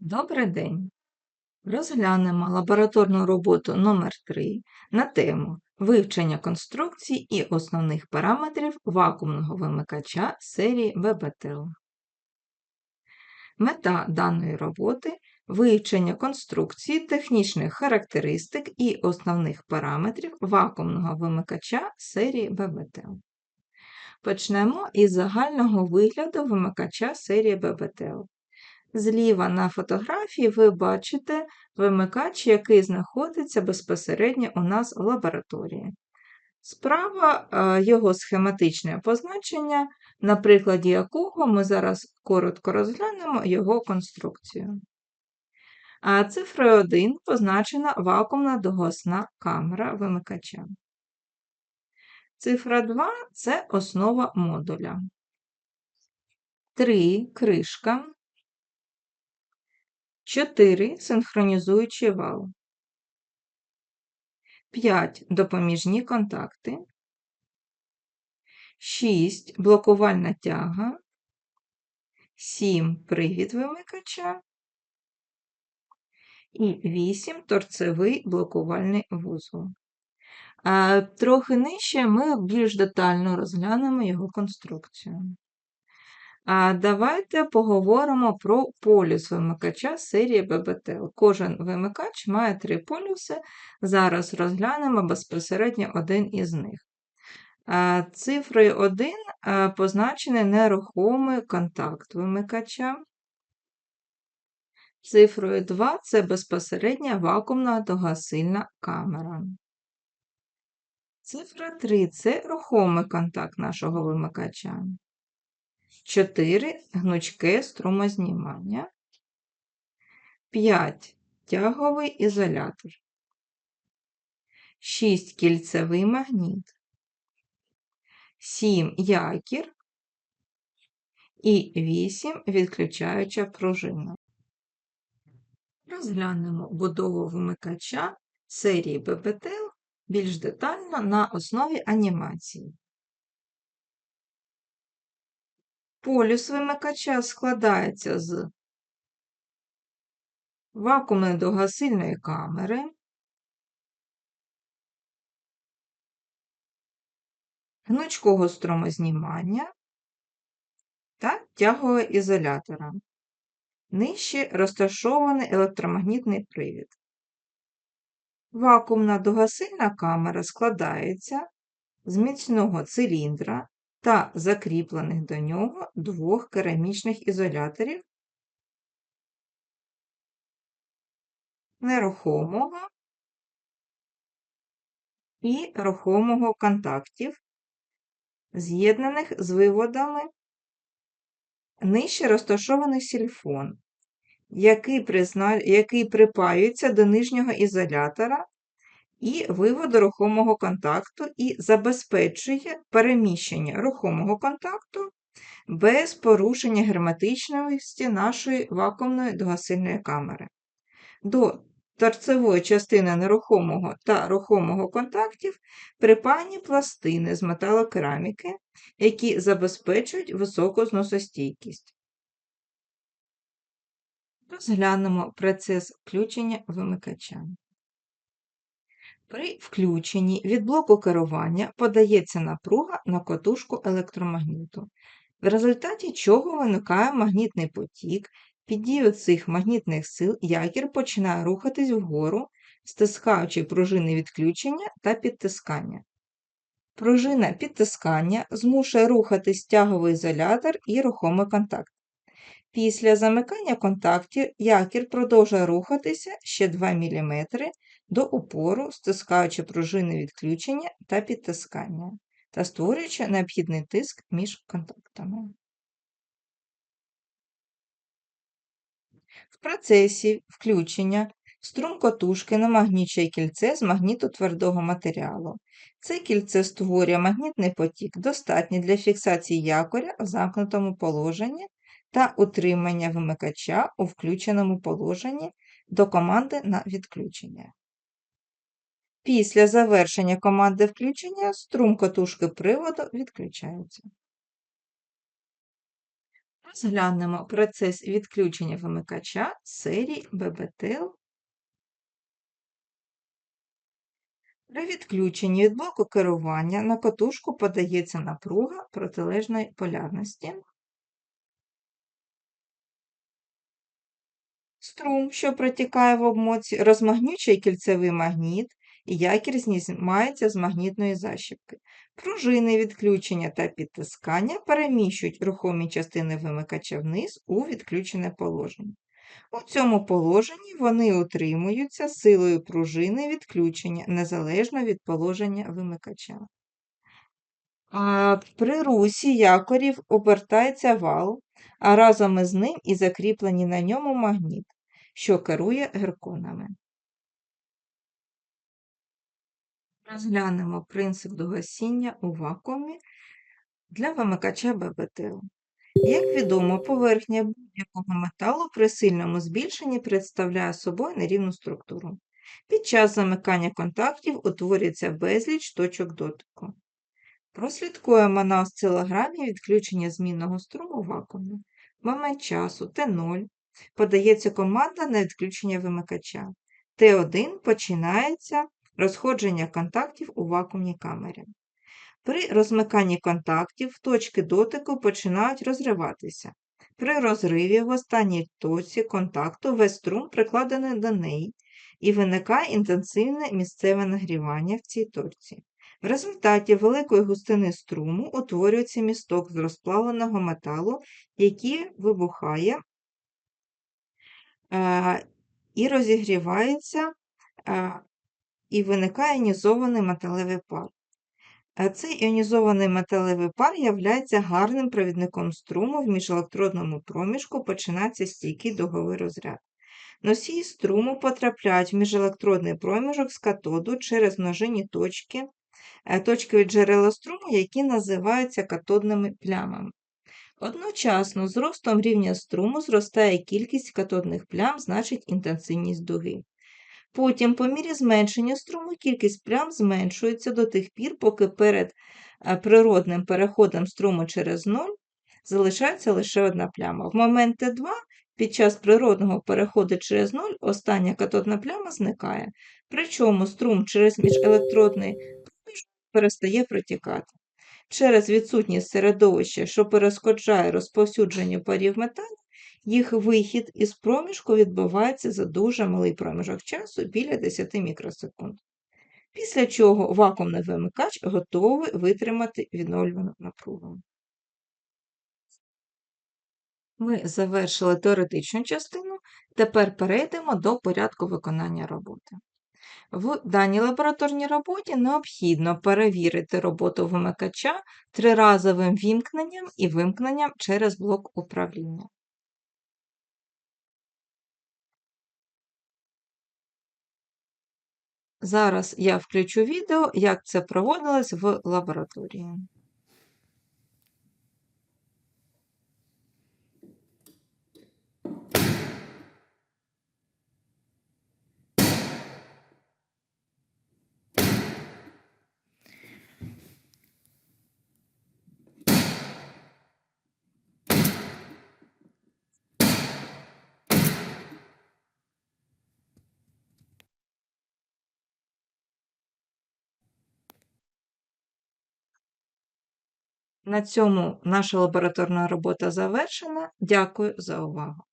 Добрий день! Розглянемо лабораторну роботу номер 3 на тему вивчення конструкцій і основних параметрів вакуумного вимикача серії ББТЛ. Мета даної роботи вивчення конструкції, технічних характеристик і основних параметрів вакуумного вимикача серії ББТЛ. Почнемо із загального вигляду вимикача серії ББТЛ. Зліва на фотографії ви бачите вимикач, який знаходиться безпосередньо у нас в лабораторії. Справа е, його схематичне позначення, на прикладі якого ми зараз коротко розглянемо його конструкцію. А Цифрою 1 позначена вакуумна догосна камера вимикача. Цифра 2 це основа модуля. 3 кришка. 4 синхронізуючий вал. 5 допоміжні контакти. 6 блокувальна тяга. 7 привід вимикача. І 8 торцевий блокувальний вузол. Трохи нижче ми більш детально розглянемо його конструкцію. А Давайте поговоримо про полюс вимикача серії ББТЛ. Кожен вимикач має три полюси. Зараз розглянемо безпосередньо один із них. Цифрою 1 позначений нерухомий контакт вимикача. Цифрою 2 це безпосередня вакуумна догасильна камера. Цифра 3 це рухомий контакт нашого вимикача. 4 гнучке струмознімання, 5 тяговий ізолятор, 6 кільцевий магніт, 7 якір і 8 відключаюча пружина. Розглянемо будову вимикача серії ББТЛ більш детально на основі анімації. Полюс вимикача складається з вакуумної довгосильної камери, гнучкого струмознімання та тягового ізолятора. Нижче розташований електромагнітний привід. Вакуумна довгосильна камера складається з міцного циліндра та закріплених до нього двох керамічних ізоляторів нерухомого і рухомого контактів, з'єднаних з виводами. Нижче розташований сільфон, який, призна... який припаюється до нижнього ізолятора і виводу рухомого контакту і забезпечує переміщення рухомого контакту без порушення герметичності нашої вакуумної догасильної камери. До торцевої частини нерухомого та рухомого контактів припані пластини з металокераміки, які забезпечують високу зносостійкість. Розглянемо процес включення вимикача. При включенні від блоку керування подається напруга на котушку електромагніту, в результаті чого виникає магнітний потік, під дією цих магнітних сил якір починає рухатись вгору, стискаючи пружини відключення та підтискання. Пружина підтискання змушує рухатись тяговий ізолятор і рухомий контакт. Після замикання контактів якір продовжує рухатися ще 2 мм до упору, стискаючи пружини відключення та підтискання та створюючи необхідний тиск між контактами. В процесі включення струм котушки намагнічує кільце з магніту твердого матеріалу. Це кільце створює магнітний потік, достатній для фіксації якоря в замкнутому положенні та утримання вимикача у включеному положенні до команди на відключення. Після завершення команди включення струм котушки приводу відключається. Розглянемо процес відключення вимикача серії ББТЛ. При відключенні від блоку керування на катушку подається напруга протилежної полярності. Струм, що протікає в обмотці, розмагнючує кільцевий магніт, і якір знімається з магнітної защіпки. Пружини відключення та підтискання переміщують рухомі частини вимикача вниз у відключене положення. У цьому положенні вони утримуються силою пружини відключення незалежно від положення вимикача. А При русі якорів обертається вал, а разом із ним і закріплені на ньому магніт, що керує герконами. Розглянемо принцип догасіння у вакуумі для вимикача ББТЛ. Як відомо, поверхня будь-якого металу при сильному збільшенні представляє собою нерівну структуру. Під час замикання контактів утворюється безліч точок дотику. Прослідкуємо на осцилограмі відключення змінного струму в вакуумі. В момент часу Т0 подається команда на відключення вимикача. Т1 починається розходження контактів у вакуумній камері. При розмиканні контактів точки дотику починають розриватися. При розриві в останній точці контакту весь струм прикладений до неї, і виникає інтенсивне місцеве нагрівання в цій точці. В результаті великої густини струму утворюється місток з розплавленого металу, який вибухає е, і розігрівається, е, і виникає іонізований металевий пар. Е, цей іонізований металевий пар являється гарним провідником струму в міжелектродному проміжку починається стійкий дуговий розряд. Носії струму потрапляють в міжелектродний проміжок з катоду через множинні точки, е, точки від джерела струму, які називаються катодними плямами. Одночасно з ростом рівня струму зростає кількість катодних плям, значить інтенсивність дуги. Потім, по мірі зменшення струму, кількість плям зменшується до тих пір, поки перед е, природним переходом струму через ноль залишається лише одна пляма. В момент Т2 під час природного переходу через ноль остання катодна пляма зникає, причому струм через міжелектродний проміжок перестає протікати. Через відсутність середовища, що перешкоджає розповсюдженню парів металів, їх вихід із проміжку відбувається за дуже малий проміжок часу біля 10 мікросекунд. Після чого вакуумний вимикач готовий витримати відновлювану напругу. Ми завершили теоретичну частину, тепер перейдемо до порядку виконання роботи. В даній лабораторній роботі необхідно перевірити роботу вимикача триразовим вімкненням і вимкненням через блок управління. Зараз я включу відео, як це проводилось в лабораторії. На цьому наша лабораторна робота завершена. Дякую за увагу!